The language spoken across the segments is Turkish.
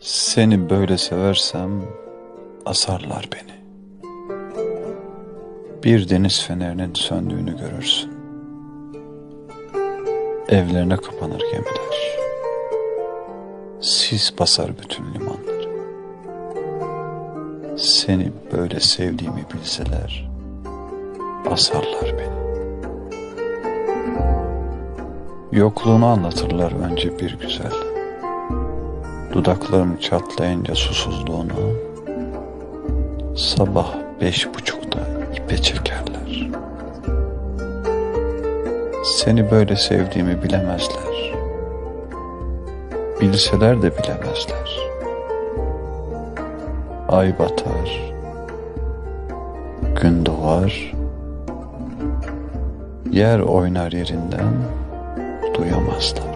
Seni böyle seversem asarlar beni. Bir deniz fenerinin söndüğünü görürsün. Evlerine kapanır gemiler. Sis basar bütün limanları. Seni böyle sevdiğimi bilseler asarlar beni. Yokluğunu anlatırlar önce bir güzel. Dudaklarım çatlayınca susuzluğunu Sabah beş buçukta ipe çekerler. Seni böyle sevdiğimi bilemezler. Bilseler de bilemezler. Ay batar Gün doğar. Yer oynar yerinden Duyamazlar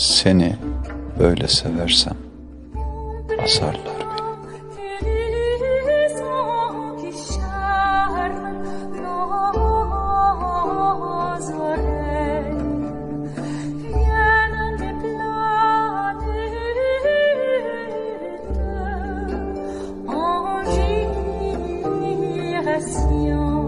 seni böyle seversem asarlar beni. Yes.